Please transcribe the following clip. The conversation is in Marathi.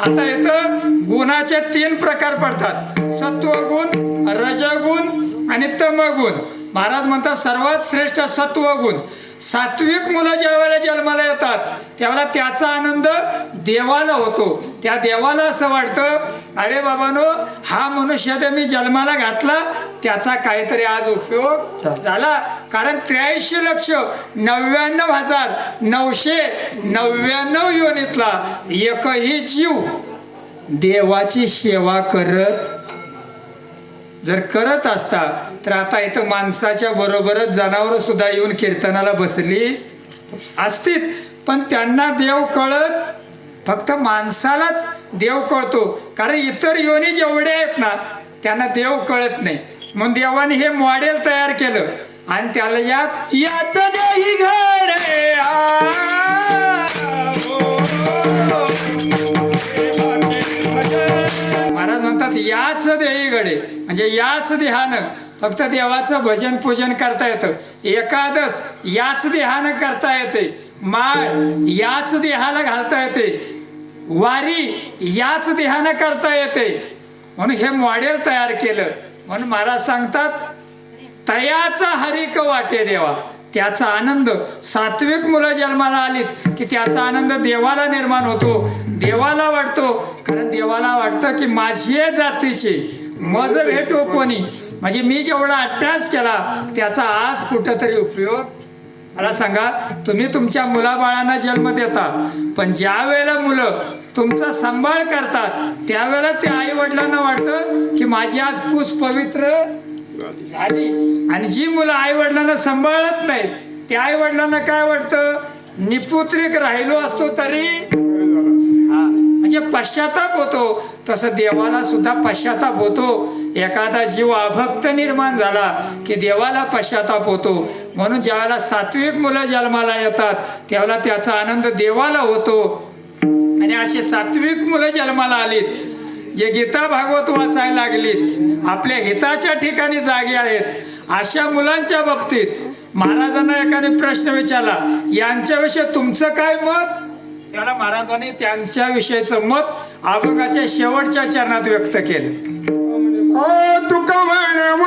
आता इथं गुणाचे तीन प्रकार पडतात. सत्वगुण रजगुण आणि तमगुण. महाराज म्हणतात सर्वात श्रेष्ठ सत्वगुण. सात्विक मुलं ज्या वेळेला जन्माला येतात त्यावेळेला त्याचा आनंद देवाला होतो. त्या देवाला असं वाटतं अरे बाबानो हा मनुष्य तर मी जन्माला घातला त्याचा काहीतरी आज उपयोग झाला. कारण त्र्याऐंशी लक्ष नव्याण्णव हजार नऊशे नव्याण्णव योनीतला एकही जीव देवाची सेवा करत जर करत असता तर आता इथं माणसाच्या बरोबरच जनावर सुद्धा येऊन कीर्तनाला बसली असतील. पण त्यांना देव कळत फक्त माणसालाच देव कळतो. कारण इतर योनी जेवढे आहेत ना त्यांना देव कळत नाही. मग देवाने हे मॉडेल तयार केलं आणि त्याला यात यात देही घड महाराज म्हणतात याच देही घडे म्हणजे याच देहानं फक्त देवाचं भजन पूजन करता येतं एकादश याच देहानं करता येते माळ याच देहाला घालता येते वारी याच देहानं करता येते म्हणून हे मॉडेल तयार केलं म्हणून महाराज सांगतात तयाचा हरिक वाटे देवा. त्याचा आनंद सात्विक मुलं जन्माला आलीत की त्याचा आनंद देवाला निर्माण होतो देवाला वाटतो. कारण देवाला वाटतं की माझी जातीची मज भेटो कोणी. म्हणजे मी जेवढा अट्टास केला त्याचा आज कुठंतरी उपयोग मला सांगा तुम्ही तुमच्या मुलाबाळांना जन्म देता पण ज्या वेळेला मुलं तुमचा सांभाळ करतात त्यावेळेला त्या आई वडिलांना वाटतं की माझी आज कुस पवित्र झाली. आणि जी मुलं आई वडिलांना सांभाळत नाहीत त्या आई वडिलांना काय वाटतं? निपुत्रिक राहिलो असतो तरी म्हणजे पश्चाताप होतो. तसं देवाला सुद्धा पश्चाताप होतो. एखादा जीव अभक्त निर्माण झाला की देवाला पश्चाताप होतो. म्हणून ज्यावेळेला सात्विक मुलं जन्माला येतात त्यावेळेला त्याचा आनंद देवाला होतो. आणि असे सात्विक मुलं जन्माला आलीत जे गीता भागवत वाचायला लागलीत आपल्या हिताच्या ठिकाणी जागे आहेत. अशा मुलांच्या बाबतीत महाराजांना एकाने प्रश्न विचारला यांच्याविषयी तुमचं काय मत? त्याला महाराजांनी त्यांच्या विषयीचं मत अभंगाच्या शेवटच्या चरणात व्यक्त केलं. ओ तुका म्हण